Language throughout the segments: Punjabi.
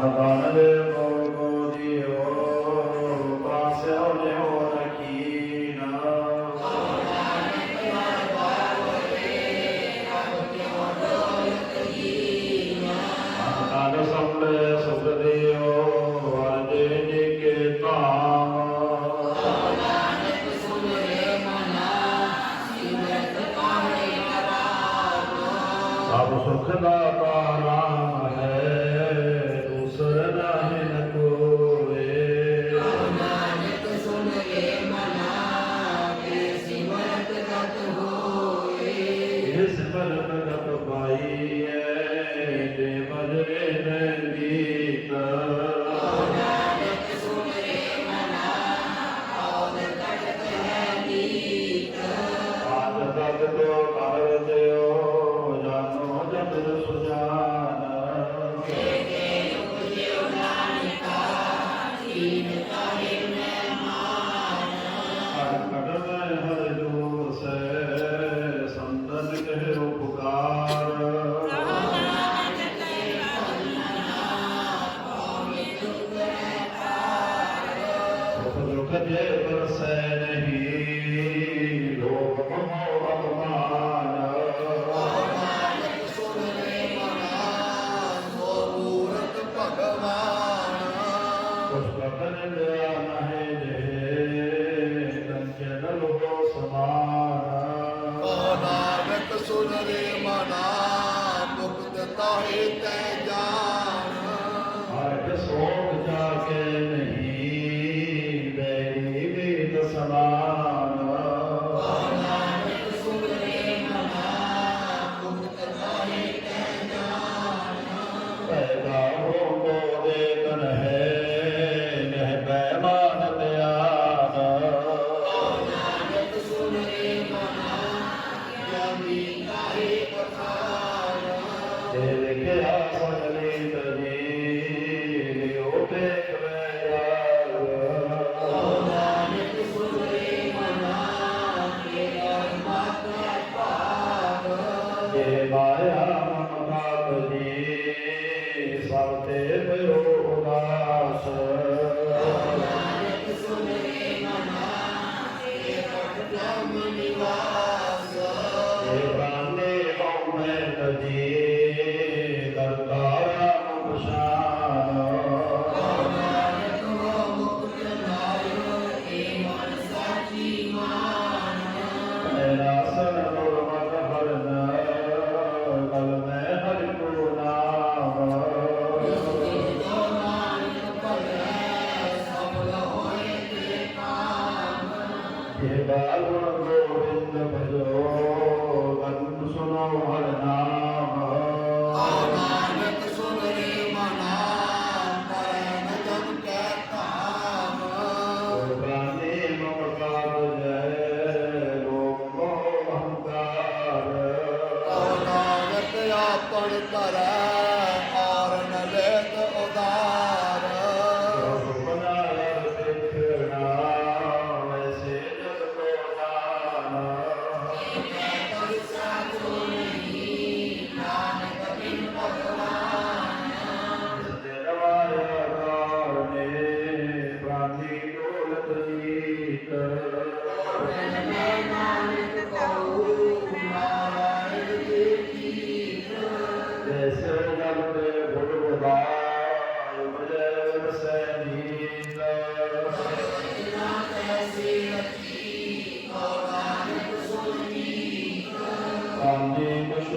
ਧਨ ਧਨ ਦੇ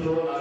y luego la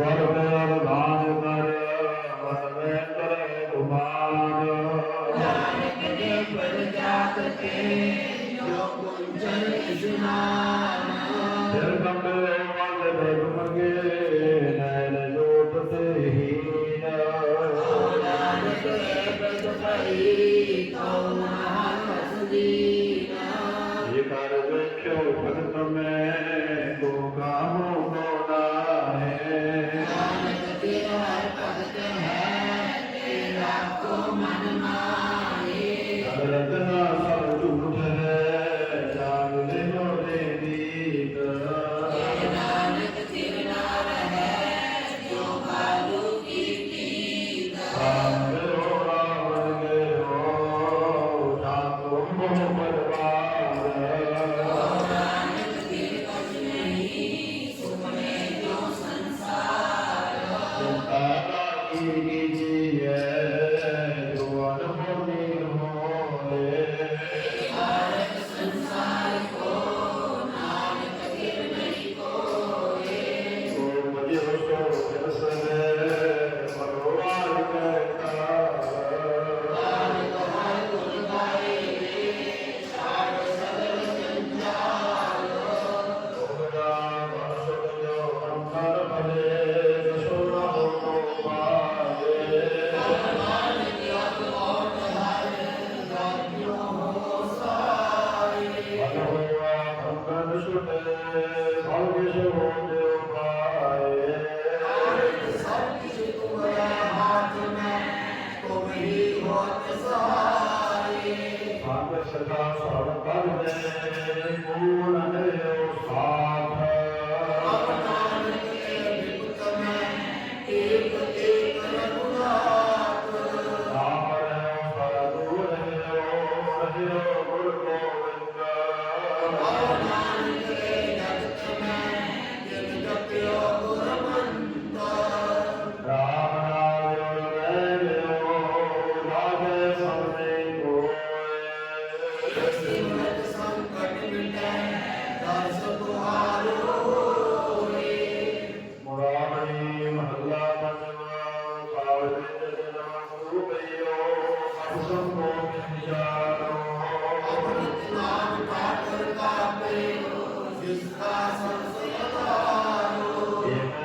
வாழ Yeah.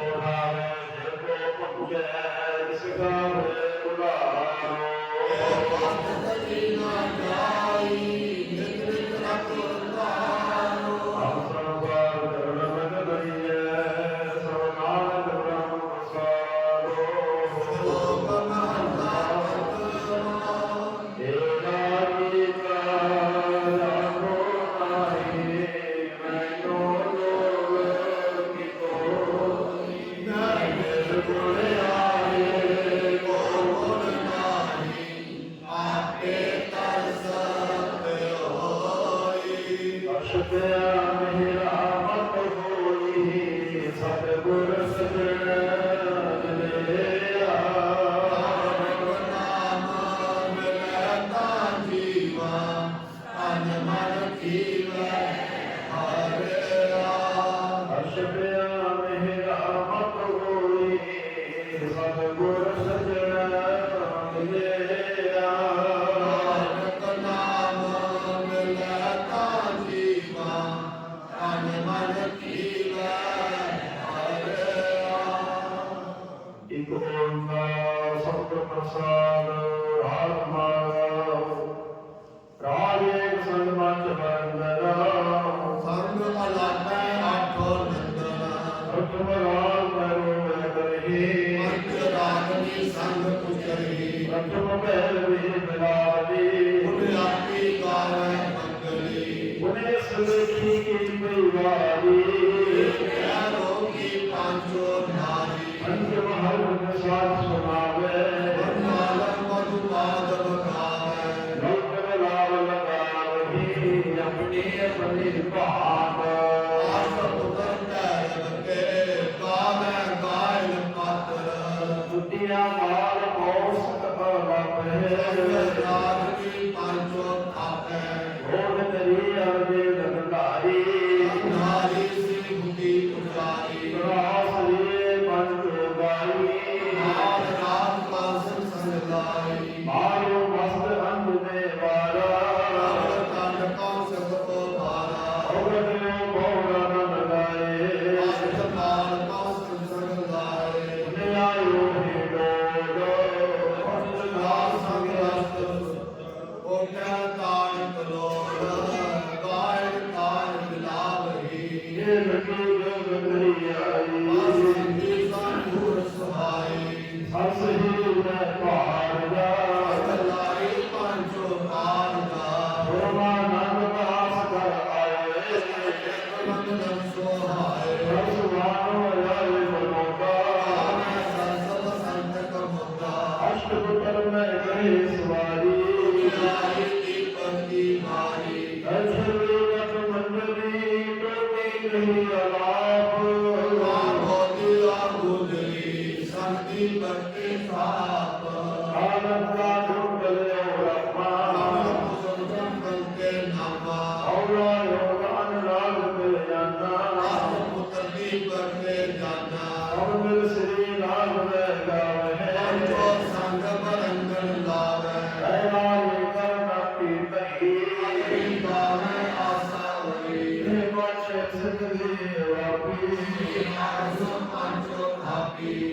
Christ alive.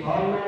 always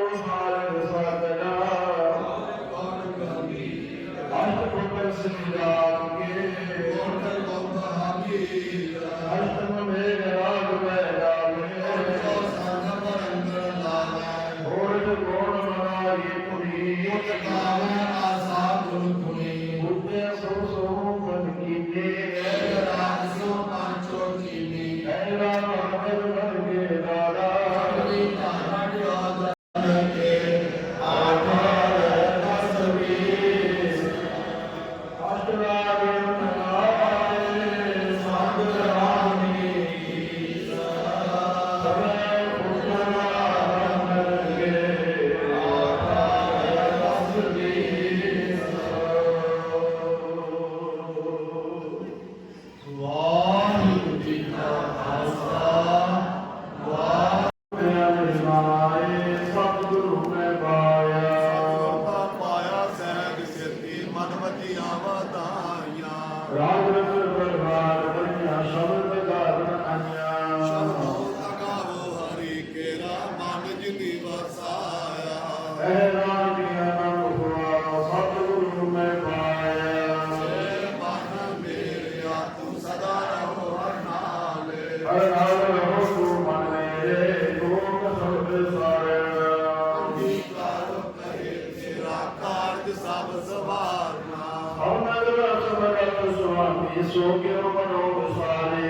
સવાર ના અવનગર સમરત સ્વામી સોગ્યો મનો સારે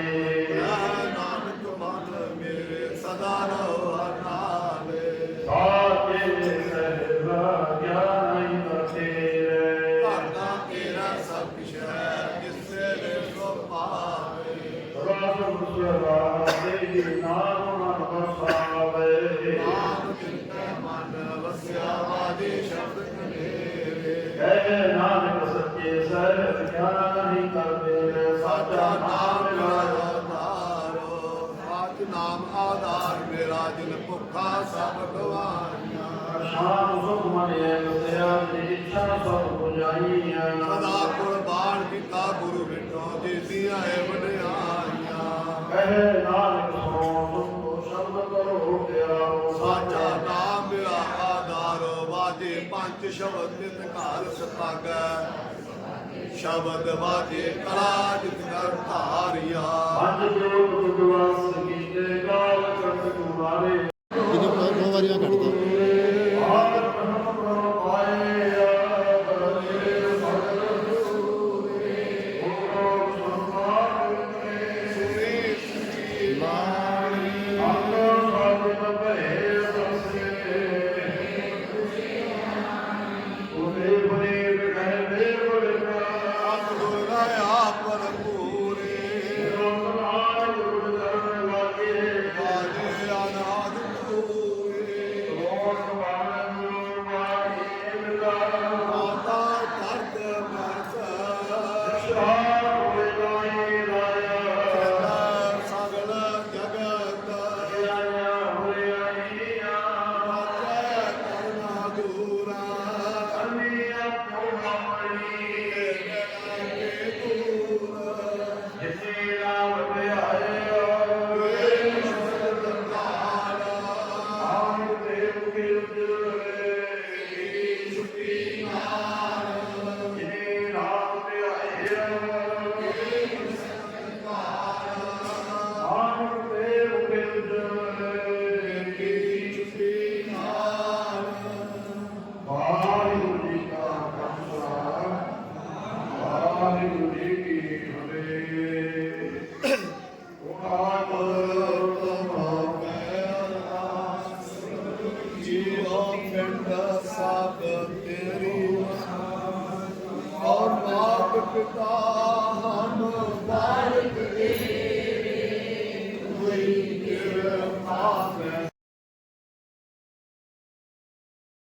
ਸਭ ਗਵਾਈਆਂ ਸਾਰਾ ਮੁਖ ਮਰਿਆ ਗੁਰਿਆ ਤੇਰੀ ਇੱਛਾ ਸਭ ਪੁਜਾਈਆਂ। ਸਦਾ ਕੁਰਬਾਨ ਕੀਤਾ ਗੁਰੂ ਵਿਟੋ ਜੀ ਦੀਆਂ ਬਨਾਈਆਂ ਕਹੇ ਨਾਨਕ ਹੋ ਤੁਮੋ ਸ਼ਬਦ ਕਰੋ ਪਿਆਰੋ। ਸਾਚਾ ਨਾਮ ਮੇਰਾ ਆਧਾਰੋ ਵਾਜੇ ਪੰਜ ਸ਼ਬਦ ਨਿਤ ਘਰ ਸਤਾਗੈ। ਸ਼ਬਦ ਵਾਜੇ ਕਲਾ ਜਿਤ ਕਰ ਧਾਰਿਆ। ਪੰਜ ਜੋਤ ਗੁਰਦੁਆਰਾ Rosario.